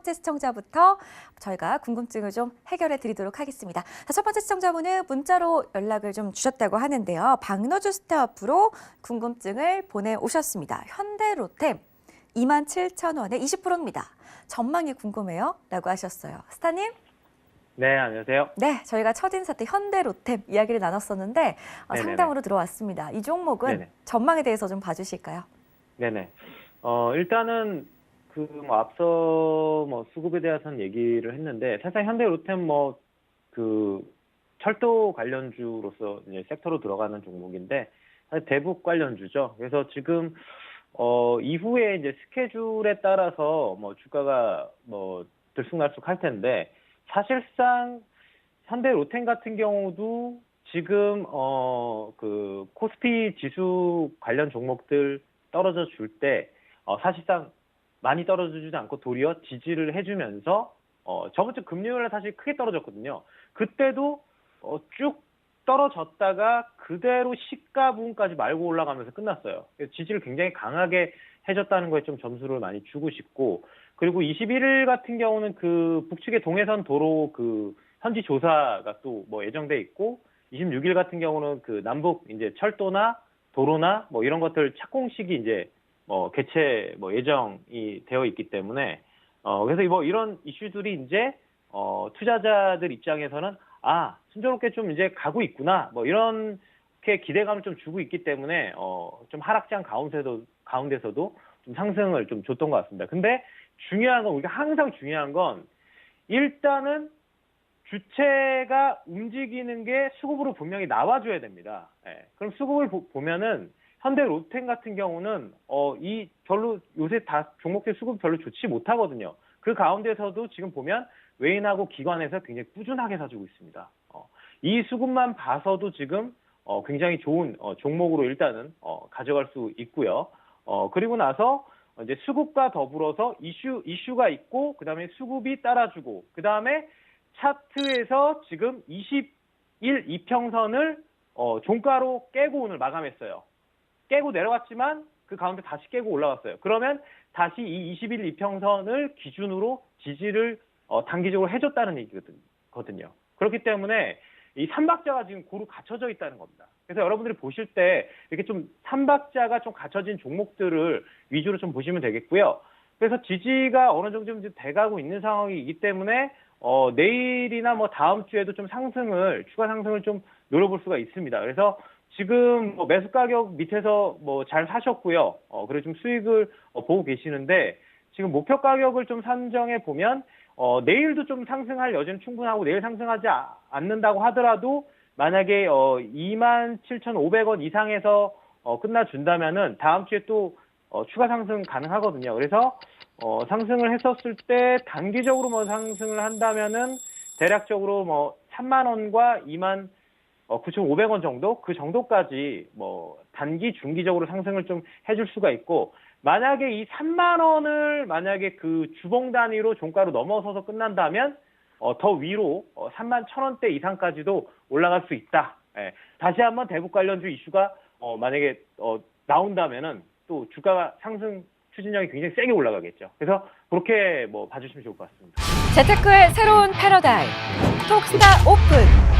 번째 시청자부터 저희가 궁금증을 좀 해결해 드리도록 하겠습니다. 자, 첫 번째 시청자분은 문자로 연락을 좀 주셨다고 하는데요. 박노주 스타프로 궁금증을 보내오셨습니다. 현대로템 27,000원에 20%입니다. 전망이 궁금해요. 라고 하셨어요. 스타님? 네, 안녕하세요. 네, 저희가 첫 인사 때 현대로템 이야기를 나눴었는데 어, 네네네. 상담으로 들어왔습니다. 이 종목은 네네. 전망에 대해서 좀 봐주실까요? 네네. 어, 일단은 그 뭐 앞서 뭐 수급에 대해서는 얘기를 했는데 사실 현대 로템 뭐 그 철도 관련주로서 이제 섹터로 들어가는 종목인데 사실 대북 관련주죠. 그래서 지금 어 이후에 이제 스케줄에 따라서 뭐 주가가 뭐 들쑥날쑥 할 텐데 사실상 현대 로템 같은 경우도 지금 어 그 코스피 지수 관련 종목들 떨어져 줄 때 어, 사실상 많이 떨어지지 않고 도리어 지지를 해주면서 어, 저번 주 금요일에 사실 크게 떨어졌거든요. 그때도 어, 쭉 떨어졌다가 그대로 시가 부분까지 말고 올라가면서 끝났어요. 지지를 굉장히 강하게 해줬다는 거에 좀 점수를 많이 주고 싶고 그리고 21일 같은 경우는 그 북측의 동해선 도로 그 현지 조사가 또 뭐 예정돼 있고 26일 같은 경우는 그 남북 이제 철도나 도로나 뭐 이런 것들 착공식이 이제 뭐 개최 뭐 예정이 되어 있기 때문에 어 그래서 뭐 이런 이슈들이 이제 어 투자자들 입장에서는 아 순조롭게 좀 이제 가고 있구나 뭐 이렇게 기대감을 좀 주고 있기 때문에 어좀 하락장 가운데도 가운데서도 좀 상승을 좀 줬던 것 같습니다. 근데 중요한 건 우리가 항상 중요한 건 일단은 주체가 움직이는 게 수급으로 분명히 나와줘야 됩니다. 예, 그럼 수급을 보, 보면은 현대 로템 같은 경우는 어, 이 별로 요새 다 종목들 수급 별로 좋지 못하거든요. 그 가운데서도 지금 보면 외인하고 기관에서 굉장히 꾸준하게 사주고 있습니다. 어, 이 수급만 봐서도 지금 어, 굉장히 좋은 어, 종목으로 일단은 어, 가져갈 수 있고요. 어, 그리고 나서 이제 수급과 더불어서 이슈 이슈가 있고 그다음에 수급이 따라주고 그다음에 차트에서 지금 21 이평선을 어, 종가로 깨고 오늘 마감했어요. 깨고 내려갔지만 그 가운데 다시 깨고 올라왔어요. 그러면 다시 이21 이평선을 기준으로 지지를 어, 단기적으로 해줬다는 얘기거든요. 그렇기 때문에 이 삼박자가 지금 고루 갖춰져 있다는 겁니다. 그래서 여러분들이 보실 때 이렇게 좀 삼박자가 좀 갖춰진 종목들을 위주로 좀 보시면 되겠고요. 그래서 지지가 어느 정도 좀 돼가고 있는 상황이기 때문에 어, 내일이나 뭐 다음 주에도 좀 상승을 추가 상승을 좀 노려볼 수가 있습니다. 그래서 지금 뭐 매수 가격 밑에서 뭐잘 사셨고요. 어, 그리고 좀 수익을 어, 보고 계시는데 지금 목표 가격을 좀 산정해 보면 어, 내일도 좀 상승할 여지는 충분하고 내일 상승하지 아- 않는다고 하더라도 만약에 어, 27,500원 이상에서 어, 끝나준다면은 다음 주에 또 어, 추가 상승 가능하거든요. 그래서 어, 상승을 했었을 때 단기적으로 뭐 상승을 한다면은 대략적으로 뭐 3만 원과 2만 어, 9,500원 정도 그 정도까지 뭐 단기 중기적으로 상승을 좀 해줄 수가 있고 만약에 이 3만 원을 만약에 그 주봉 단위로 종가로 넘어서서 끝난다면 어, 더 위로 어, 3만 1,000원대 이상까지도 올라갈 수 있다. 예. 다시 한번 대북 관련주 이슈가 어, 만약에 어, 나온다면은 또 주가가 상승 추진력이 굉장히 세게 올라가겠죠. 그래서 그렇게 뭐 봐주시면 좋을 것 같습니다. 재테크의 새로운 패러다임 톡스타 오픈